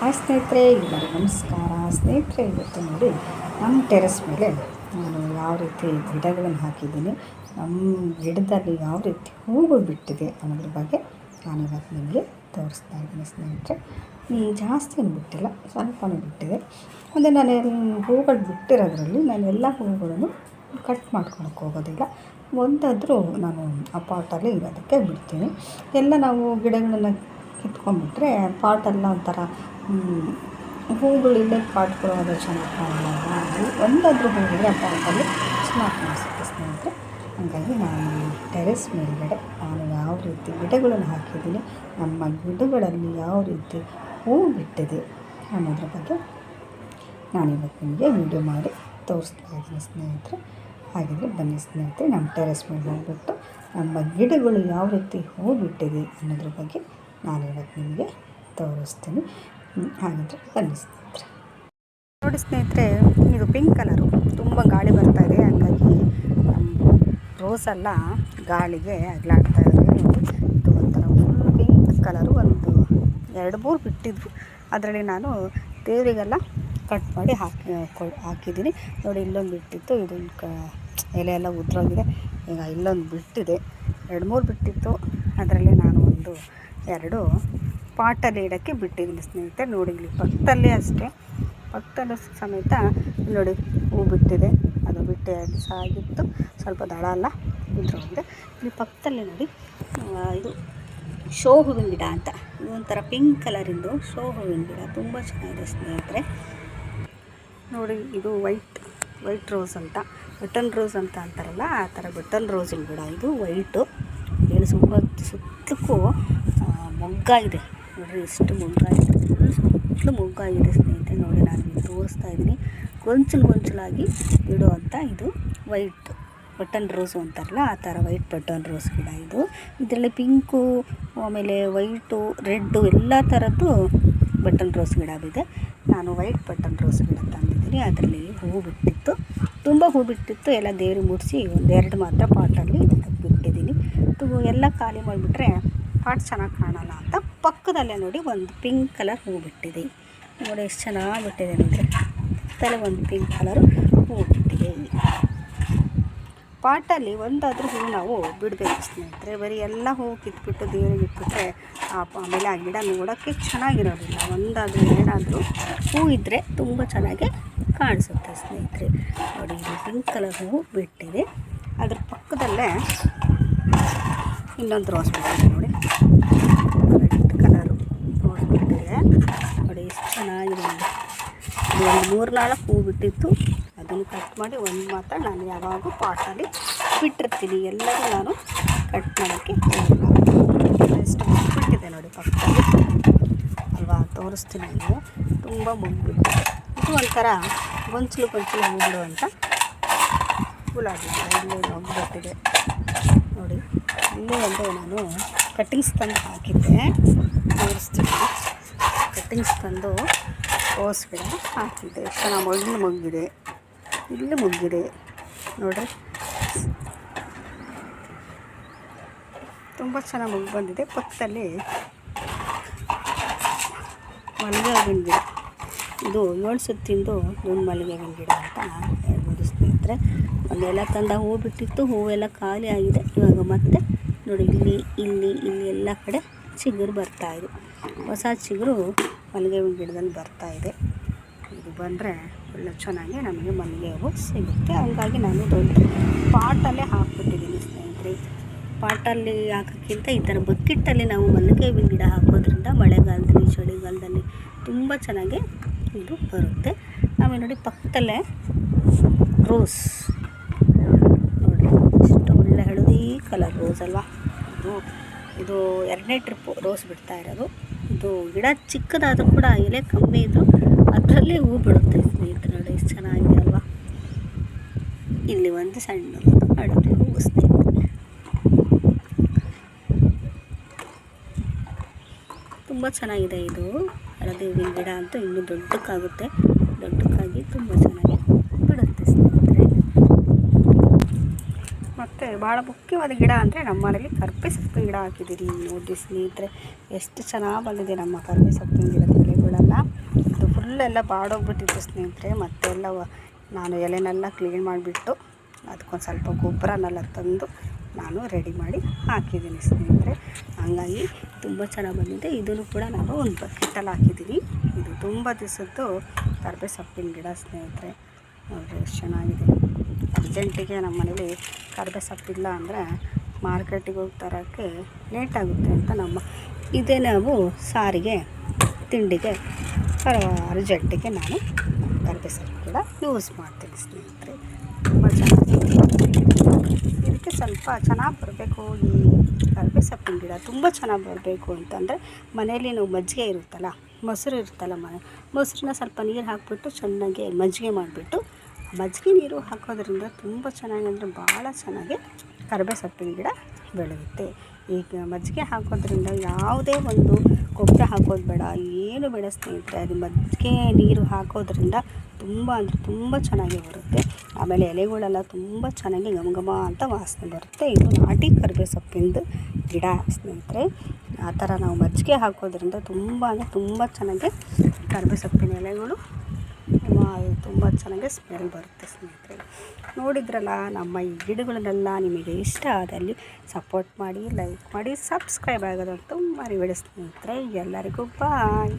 Hi ಸ್ನೇಹಿತರೆ, ಎಲ್ಲರಿಗೂ ನಮಸ್ಕಾರ. ಸ್ನೇಹಿತರೆ, ಇವತ್ತು ನೋಡಿ ನಮ್ಮ ಟೆರೆಸ್ ಮೇಲೆ ನಾನು ಯಾವ ರೀತಿ ಗಿಡಗಳನ್ನು ಹಾಕಿದ್ದೀನಿ, ನಮ್ಮ ಗಿಡದಲ್ಲಿ ಯಾವ ರೀತಿ ಹೂಗಳು ಬಿಟ್ಟಿದೆ ಅನ್ನೋದ್ರ ಬಗ್ಗೆ ನಾನು ಇವತ್ತು ನಿಮಗೆ ತೋರಿಸ್ತಾ ಇದ್ದೀನಿ ಸ್ನೇಹಿತರೆ. ಜಾಸ್ತಿ ಏನು ಬಿಟ್ಟಿಲ್ಲ, ಸ್ವಲ್ಪನೇ ಬಿಟ್ಟಿದೆ. ಅಂದರೆ ನಾನು ಹೂಗಳು ಬಿಟ್ಟಿರೋದ್ರಲ್ಲಿ ನಾನು ಎಲ್ಲ ಹೂಗಳನ್ನು ಕಟ್ ಮಾಡ್ಕೊಳಕ್ಕೆ ಹೋಗೋದಿಲ್ಲ. ಒಂದಾದರೂ ನಾನು ಆ ಪಾಟಲ್ಲಿ ಇರೋದಕ್ಕೆ ಬಿಡ್ತೀನಿ. ಎಲ್ಲ ನಾವು ಗಿಡಗಳನ್ನು ಕಿತ್ಕೊಂಡ್ಬಿಟ್ರೆ ಪಾಟೆಲ್ಲ ಒಂಥರ ಹೂಗಳು ಇಲ್ಲೇ ಪಾಟ್ಗಳು ಅದು ಚೆನ್ನಾಗಿ ಒಂದಾದರೂ ಹೂವಿದ್ರೆ ಆ ಪಾಟಲ್ಲಿ ಚೆನ್ನಾಗಿ ಕಾಣಿಸುತ್ತೆ ಸ್ನೇಹಿತರೆ, ಹಾಗಾಗಿ ನಾನು ಟೆರೆಸ್ ಮೇಲ್ಗಡೆ ನಾನು ಯಾವ ರೀತಿ ಗಿಡಗಳನ್ನು ಹಾಕಿದ್ದೀನಿ, ನಮ್ಮ ಗಿಡಗಳಲ್ಲಿ ಯಾವ ರೀತಿ ಹೂ ಬಿಟ್ಟಿದೆ ಅನ್ನೋದ್ರ ಬಗ್ಗೆ ನಾನಿವತ್ತು ನಿಮಗೆ ವಿಡಿಯೋ ಮಾಡಿ ತೋರಿಸ್ತಾ ಇದ್ದೀನಿ ಸ್ನೇಹಿತರೆ. ಹಾಗಿದ್ರೆ ಬನ್ನಿ ಸ್ನೇಹಿತರೆ, ನಮ್ಮ ಟೆರೆಸ್ ಮೇಲೆ ಹೋಗ್ಬಿಟ್ಟು ನಮ್ಮ ಗಿಡಗಳು ಯಾವ ರೀತಿ ಹೂ ಬಿಟ್ಟಿದೆ ಅನ್ನೋದ್ರ ಬಗ್ಗೆ ನಾನಿವತ್ತು ನಿಮಗೆ ತೋರಿಸ್ತೀನಿ. ನೋಡಿ ಸ್ನೇಹಿತರೆ, ಇದು ಪಿಂಕ್ ಕಲರು ತುಂಬ ಗಾಳಿ ಬರ್ತಾ ಇದೆ. ಹಾಗಾಗಿ ರೋಸ್ ಎಲ್ಲ ಗಾಳಿಗೆ ಅಗ್ಲಾಡ್ತಾ ಇದೆ ಇದು ಒಂಥರ ಫುಲ್ ಪಿಂಕ್ ಕಲರು ಒಂದು ಎರಡು ಮೂರು ಬಿಟ್ಟಿದ್ವು ಅದರಲ್ಲಿ ನಾನು ದೇವರಿಗೆಲ್ಲ ಕಟ್ ಮಾಡಿ ಹಾಕಿ ಹಾಕಿದ್ದೀನಿ. ನೋಡಿ ಇಲ್ಲೊಂದು ಬಿಟ್ಟಿತ್ತು. ಇದು ಕ ಎಲೆ ಎಲ್ಲ ಉದ್ರೋಗಿದೆ. ಈಗ ಇಲ್ಲೊಂದು ಬಿಟ್ಟಿದೆ. ಎರಡು ಮೂರು ಬಿಟ್ಟಿತ್ತು. ಅದರಲ್ಲಿ ನಾನು ಒಂದು ಎರಡು ಪಾಟಲ್ಲಿ ಇಡೋಕ್ಕೆ ಬಿಟ್ಟಿದ್ದೀನಿ ಸ್ನೇಹಿತರೆ ನೋಡಿ ಇಲ್ಲಿ ಪಕ್ಕದಲ್ಲೇ ಅಷ್ಟೇ. ಪಕ್ಕದಲ್ಲೂ ಸಮೇತ ನೋಡಿ, ಹೂ ಬಿಟ್ಟಿದೆ. ಅದು ಬಿಟ್ಟು ದಿವಸ ಆಗಿತ್ತು ಸ್ವಲ್ಪ ದಳ ಎಲ್ಲ ಉದ್ರೋಗಿದೆ ಇಲ್ಲಿ ಪಕ್ಕದಲ್ಲೇ ನೋಡಿ ಇದು ಶೋ ಹೂವಿನ ಗಿಡ ಅಂತ. ಇದು ಒಂಥರ ಪಿಂಕ್ ಕಲರಿಂದು ಶೋ ಹೂವಿನ ಗಿಡ. ತುಂಬ ಚೆನ್ನಾಗಿದೆ ಸ್ನೇಹಿತರೆ. ನೋಡಿ, ಇದು ವೈಟ್ ವೈಟ್ ರೋಸ್ ಅಂತ. ಬಟನ್ ರೋಸ್ ಅಂತ ಅಂತಾರಲ್ಲ, ಆ ಥರ ಬಟನ್ ರೋಸಿನ ಗಿಡ. ಇದು ವೈಟು ಏನು ಸುಮ್ಮ ಸುತ್ತಕ್ಕೂ ಮೊಗ್ಗಾಗಿದೆ ನೋಡ್ರಿ ಎಷ್ಟು ಮೊಗ್ಗಾಗಿದೆ ಸುತ್ತಲೂ ಮೊಗ್ಗಾಗಿದೆ ಸ್ನೇಹಿತರೆ, ನೋಡಿ ನಾನು ನಿಮಗೆ ತೋರಿಸ್ತಾ ಇದ್ದೀನಿ. ಗೊಂಚಲು ಗೊಂಚಲಾಗಿ ಇಡುವಂಥ ಇದು ವೈಟ್ ಬಟನ್ ರೋಸು ಅಂತಾರಲ್ಲ, ಆ ಥರ ವೈಟ್ ಬಟನ್ ರೋಸ್ ಗಿಡ ಇದು. ಇದರಲ್ಲಿ ಪಿಂಕು, ಆಮೇಲೆ ವೈಟು, ರೆಡ್ಡು, ಎಲ್ಲ ಥರದ್ದು ಬಟನ್ ರೋಸ್ ಗಿಡ ಇದೆ ನಾನು ವೈಟ್ ಬಟನ್ ರೋಸ್ ಗಿಡ ತಂದಿದ್ದೀನಿ. ಅದರಲ್ಲಿ ಹೂವು ಬಿಟ್ಟಿತ್ತು. ತುಂಬ ಹೂ ಬಿಟ್ಟಿತ್ತು. ಎಲ್ಲ ದೇವ್ರಿಗೆ ಮುಡಿಸಿ ಒಂದೆರಡು ಮಾತ್ರ ಪಾಟಲ್ಲಿ ಬಿಟ್ಟಿದ್ದೀನಿ ತು, ಎಲ್ಲ ಖಾಲಿ ಮಾಡಿಬಿಟ್ರೆ ಪಾಟ್ ಚೆನ್ನಾಗಿ ಕಾಣಲ್ಲ ಅಂತ ಪಕ್ಕದಲ್ಲೇ ನೋಡಿ ಒಂದು ಪಿಂಕ್ ಕಲರ್ ಹೂ ಬಿಟ್ಟಿದೆ. ನೋಡಿ ಎಷ್ಟು ಚೆನ್ನಾಗಿ ಬಿಟ್ಟಿದೆ ನೋಡಿ ತಲೆ ಒಂದು ಪಿಂಕ್ ಕಲರು ಹೂ ಬಿಟ್ಟಿದೆ. ಪಾಟಲ್ಲಿ ಒಂದಾದರೂ ಹೂ ನಾವು ಬಿಡಬೇಕು ಸ್ನೇಹಿತರೆ. ಬರೀ ಎಲ್ಲ ಹೂ ಕಿತ್ಬಿಟ್ಟು ದೇವರಿಗೆ ಇಟ್ಬಿಟ್ರೆ ಆಮೇಲೆ ಆ ಗಿಡ ನೋಡೋಕ್ಕೆ ಚೆನ್ನಾಗಿರೋದಿಲ್ಲ. ಒಂದಾದರೂ ಏನಾದರೂ ಹೂ ಇದ್ದರೆ ತುಂಬ ಚೆನ್ನಾಗಿ ಕಾಣಿಸುತ್ತೆ ಸ್ನೇಹಿತರೆ. ನೋಡಿ, ಇದು ಪಿಂಕ್ ಕಲರ್ ಹೂವು ಬಿಟ್ಟಿದೆ. ಅದ್ರ ಪಕ್ಕದಲ್ಲೇ ಇನ್ನೊಂದು ರೋಸ್ ಬಿಟ್ಟಿದೆ ನೋಡಿ ರೆಡ್ ಕಲರು ರೋಸ್ ಬಿಟ್ಟಿದೆ ನೋಡಿ ಎಷ್ಟು ಚೆನ್ನಾಗಿದೆ ನೋಡಿ ಇದು ಒಂದು ಮೂರು ನಾಲ್ಕು ಹೂ ಬಿಟ್ಟಿತ್ತು. ಅದನ್ನು ಕಟ್ ಮಾಡಿ ಒಂದು ಮಾತ್ರ ನಾನು ಯಾವಾಗಲೂ ಪಾಟಲ್ಲಿ ಬಿಟ್ಟಿರ್ತೀನಿ. ಎಲ್ಲರೂ ನಾನು ಕಟ್ ಮಾಡೋಕ್ಕೆ ಎಷ್ಟು ಬಿಟ್ಟಿದೆ ನೋಡಿ ಪಕ್ಕದಲ್ಲಿ. ಅಲ್ವಾ? ತೋರಿಸ್ತೀನಿ ನಾನು. ತುಂಬ ಮುಗ್ಬಿಟ್ಟು ಇದು ಒಂಥರ ಗೊಂಚಲು ಗೊಂಚಲು ಹೂ ಬಿಡುವಂಥ ಗುಲಾಬಿ ಇಲ್ಲಿ ಹೋಗ್ಬಿಟ್ಟಿದೆ. ನೋಡಿ, ಇಲ್ಲಿ ಒಂದು ನಾನು ಕಟ್ಟಿಂಗ್ಸ್ ತಂದು ಹಾಕಿದ್ದೆ. ತೋರಿಸ್ತೀನಿ. ಕಟ್ಟಿಂಗ್ಸ್ ತಂದು ರೋಸ್ ಹಾಕಿದ್ದೆ. ಎಷ್ಟು ಚೆನ್ನಾಗಿ ಮೊಗ್ಲು ಮುಗ್ಗಿದೆ. ಇಲ್ಲಿ ಮುಗ್ಗಿದೆ. ನೋಡ್ರಿ. ತುಂಬ ಚೆನ್ನಾಗಿ ಮುಗ್ಗಿ ಬಂದಿದೆ. ಪಕ್ಕದಲ್ಲಿ ಮಲ್ಲಿಗೆ ಹೂವಿನ ಗಿಡ. ಇದು ಏಳು ಸುತ್ತಿಂದು ಒಂದು ಮಲ್ಲಿಗೆ ಹೂವಿನ ಗಿಡ ಅಂತ ಹೇಳ್ಬೋದು ಸ್ನೇಹಿತರೆ. ಒಂದೆಲ್ಲ ತಂದ ಹೂ ಬಿಟ್ಟಿತ್ತು. ಹೂವೆಲ್ಲ ಖಾಲಿ ಆಗಿದೆ. ಇವಾಗ ಮತ್ತೆ ನೋಡಿ, ಇಲ್ಲಿ ಇಲ್ಲಿ ಇಲ್ಲಿ ಎಲ್ಲ ಕಡೆ ಚಿಗುರು ಬರ್ತಾಯಿದೆ ಹೊಸ ಚಿಗುರು ಮಲ್ಲಿಗೆ ಹೂವಿನ ಗಿಡದಲ್ಲಿ ಬರ್ತಾ ಇದೆ. ಇದು ಬಂದರೆ ಒಳ್ಳೆ ಚೆನ್ನಾಗಿ ನಮಗೆ ಮಲ್ಲಿಗೆ ಹೂವು ಸಿಗುತ್ತೆ. ಹಂಗಾಗಿ ನಾನು ದೊಡ್ಡ ಪಾಟಲ್ಲೇ ಹಾಕ್ಬಿಟ್ಟಿದ್ದೀನಿ ಸ್ನೇಹಿತರೆ. ಪಾಟಲ್ಲಿ ಹಾಕೋಕ್ಕಿಂತ ಈ ಥರ ಬಕ್ಕಿಟ್ಟಲ್ಲಿ ನಾವು ಮಲ್ಲಿಗೆ ಹೂವಿನ ಗಿಡ ಹಾಕೋದ್ರಿಂದ ಮಳೆಗಾಲದಲ್ಲಿ, ಚಳಿಗಾಲದಲ್ಲಿ ತುಂಬ ಚೆನ್ನಾಗಿ ಇದು ಬರುತ್ತೆ. ನಾವು ನೋಡಿ ಪಕ್ಕದಲ್ಲೇ ರೋಸ್. ನೋಡಿ, ಎಷ್ಟು ಒಳ್ಳೆ ಹಳದಿ ಕಲರ್ ರೋಸ್ ಅಲ್ವಾ? ಇದು ಇದು ಎರಡನೇ ಟ್ರಿಪ್ಪು ರೋಸ್ ಬಿಡ್ತಾ ಇರೋದು. ಇದು ಗಿಡ ಚಿಕ್ಕದಾದರೂ ಕೂಡ ಎಲೆ ಕಮ್ಮಿ ಇದ್ದು ಅದರಲ್ಲೇ ಹೂ ಬಿಡುತ್ತೆ ಸ್ನೇಹಿತರೆ ಎಷ್ಟು ಚೆನ್ನಾಗಿದೆ ಅಲ್ವಾ? ಇಲ್ಲಿ ಒಂದು ಸಣ್ಣ ಅಡುಗೆ ಹೂ ತುಂಬ ಚೆನ್ನಾಗಿದೆ ಇದು. ಹಳದಿ ಹೂವಿನ ಗಿಡ ಅಂತೂ ಇನ್ನೂ ದೊಡ್ಡಕ್ಕಾಗುತ್ತೆ. ದೊಡ್ಡಕ್ಕಾಗಿ ತುಂಬ ಚೆನ್ನಾಗಿ ಬಿಡುತ್ತೆ ಸ್ನೇಹಿತರೆ ಮತ್ತು ಭಾಳ ಮುಖ್ಯವಾದ ಗಿಡ ಅಂದರೆ ನಮ್ಮ ಮನೇಲಿ ಕರ್ಪೆ ಸೊಪ್ಪಿನ ಗಿಡ ಹಾಕಿದ್ದೀರಿ. ನೋಡಿ ಸ್ನೇಹಿತರೆ, ಎಷ್ಟು ಚೆನ್ನಾಗಿ ಬಂದಿದೆ ನಮ್ಮ ಕರ್ಪೆ ಸೊಪ್ಪಿನ ಗಿಡದ ಎಲೆಗಳೆಲ್ಲ ಅದು ಫುಲ್ಲೆಲ್ಲ ಬಾಡೋಗ್ಬಿಟ್ಟಿತ್ತು ಸ್ನೇಹಿತರೆ, ಮತ್ತೆಲ್ಲ ವ- ನಾನು ಎಲೆನೆಲ್ಲ ಕ್ಲೀನ್ ಮಾಡಿಬಿಟ್ಟು ಅದಕ್ಕೊಂದು ಸ್ವಲ್ಪ ಗೊಬ್ಬರನೆಲ್ಲ ತಂದು ನಾನು ರೆಡಿ ಮಾಡಿ ಹಾಕಿದ್ದೀನಿ ಸ್ನೇಹಿತರೆ. ಹಂಗಾಗಿ ತುಂಬ ಚೆನ್ನಾಗಿ ಬಂದಿದೆ. ಇದನ್ನು ಕೂಡ ನಾನು ಒಂದು ಬಕೆಟಲ್ಲಿ ಹಾಕಿದ್ದೀನಿ. ಇದು ತುಂಬ ದಿವಸದ್ದು ಕರ್ಬೆ ಸೊಪ್ಪಿನ ಗಿಡ ಸ್ನೇಹಿತರೆ. ನೋಡಿರಿ ಎಷ್ಟು ಚೆನ್ನಾಗಿದೆ. ಅರ್ಜೆಂಟಿಗೆ ನಮ್ಮ ಮನೇಲಿ ಕರ್ಬೆ ಸೊಪ್ಪಿಲ್ಲ ಅಂದರೆ ಮಾರ್ಕೆಟಿಗೆ ಹೋಗಿ ತರೋಕ್ಕೆ ಲೇಟಾಗುತ್ತೆ ಅಂತ ನಮ್ಮ ಇದೇ ನಾವು ಸಾರಿಗೆ ತಿಂಡಿಗೆ ಅರ್ಜೆಂಟಿಗೆ ನಾನು ಕರ್ಬೆ ಸೊಪ್ಪು ಕೂಡ ಯೂಸ್ ಮಾಡ್ತೀನಿ ಸ್ನೇಹಿತರೆ. ತುಂಬ ಚೆನ್ನಾಗಿ ಇದಕ್ಕೆ ಸ್ವಲ್ಪ ಚೆನ್ನಾಗಿ ಬರಬೇಕು ಈ ಕರ್ಬೆ ಸೊಪ್ಪಿನ ಗಿಡ. ತುಂಬ ಚೆನ್ನಾಗಿ ಬರಬೇಕು ಅಂತಂದರೆ ಮನೆಯಲ್ಲಿ ನಾವು ಮಜ್ಜಿಗೆ ಇರುತ್ತಲ್ಲ, ಮೊಸರು ಇರುತ್ತಲ್ಲ ಮನೆ, ಮೊಸರನ್ನ ಸ್ವಲ್ಪ ನೀರು ಹಾಕಿಬಿಟ್ಟು ಚೆನ್ನಾಗಿ ಮಜ್ಜಿಗೆ ಮಾಡಿಬಿಟ್ಟು ಮಜ್ಜಿಗೆ ನೀರು ಹಾಕೋದ್ರಿಂದ ತುಂಬ ಚೆನ್ನಾಗಿ ಅಂದರೆ ಭಾಳ ಚೆನ್ನಾಗಿ ಕರ್ಬೆ ಸೊಪ್ಪಿನ ಗಿಡ ಬೆಳೆಯುತ್ತೆ. ಈಗ ಮಜ್ಜಿಗೆ ಹಾಕೋದ್ರಿಂದ ಯಾವುದೇ ಒಂದು ಗೊಬ್ಬರ ಹಾಕೋದು ಬೇಡ, ಏನು ಬೇಡ ಸ್ನೇಹಿತರೆ, ಅದು ಮಜ್ಜಿಗೆ ನೀರು ಹಾಕೋದ್ರಿಂದ ತುಂಬ ಅಂದರೆ ತುಂಬ ಚೆನ್ನಾಗಿ ಬರುತ್ತೆ. ಆಮೇಲೆ ಎಲೆಗಳೆಲ್ಲ ತುಂಬ ಚೆನ್ನಾಗಿ ಘಮ ಅಂತ ವಾಸನೆ ಬರುತ್ತೆ. ಇದು ನಾಟಿ ಕರಿಬೇ ಸೊಪ್ಪಿಂದು ಗಿಡ ಸ್ನೇಹಿತರೆ. ಆ ಥರ ನಾವು ಮಜ್ಜಿಗೆ ಹಾಕೋದ್ರಿಂದ ತುಂಬ ಅಂದರೆ ತುಂಬ ಚೆನ್ನಾಗಿ ಕರಿಬೇ ಸೊಪ್ಪಿನ ಎಲೆಗಳು ತುಂಬ ಚೆನ್ನಾಗಿ ಸ್ಮೆಲ್ ಬರುತ್ತೆ ಸ್ನೇಹಿತರೆ. ನೋಡಿದ್ರಲ್ಲ, ನಮ್ಮ ಈ ಗಿಡಗಳನ್ನೆಲ್ಲ ನಿಮಗೆ ಇಷ್ಟ ಆದಲ್ಲಿ ಸಪೋರ್ಟ್ ಮಾಡಿ ಲೈಕ್ ಮಾಡಿ ಸಬ್ಸ್ಕ್ರೈಬ್ ಆಗೋದಂತೂ ಮರಿಬೇಡಿ ಸ್ನೇಹಿತರೆ. ಎಲ್ಲರಿಗೂ ಬಾಯ್